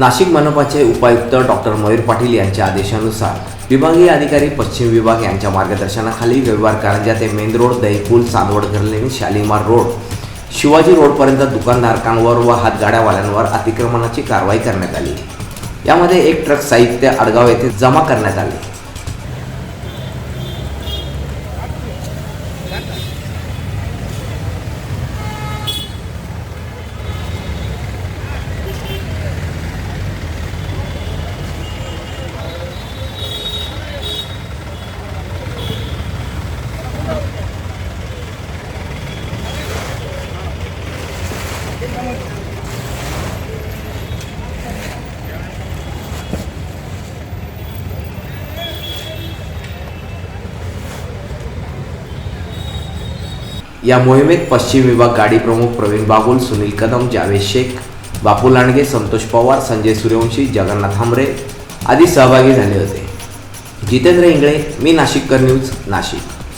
नाशिक मनपाचे उपायुक्त डॉक्टर मयूर पाटील यांच्या आदेशानुसार विभागीय अधिकारी पश्चिम विभाग यांच्या मार्गदर्शनाखाली रविवार कारंजा ते मेन रोड दहीपूल चांदवड गर्लेन शालिमार रोड शिवाजी रोडपर्यंत दुकानधारकांवर व हातगाड्यावाल्यांवर अतिक्रमणाची कारवाई करण्यात आली. यामध्ये एक ट्रक साहित्य आडगाव येथे जमा करण्यात आले. या मोहिमेत पश्चिम विभाग गाडी प्रमुख प्रवीण बागुल सुनील कदम जावेद शेख बापू लांडगे संतोष पवार संजय सूर्यवंशी जगन्नाथ हांबरे आदी सहभागी झाले होते. जितेंद्र इंगळे मी नाशिककर न्यूज नाशिक.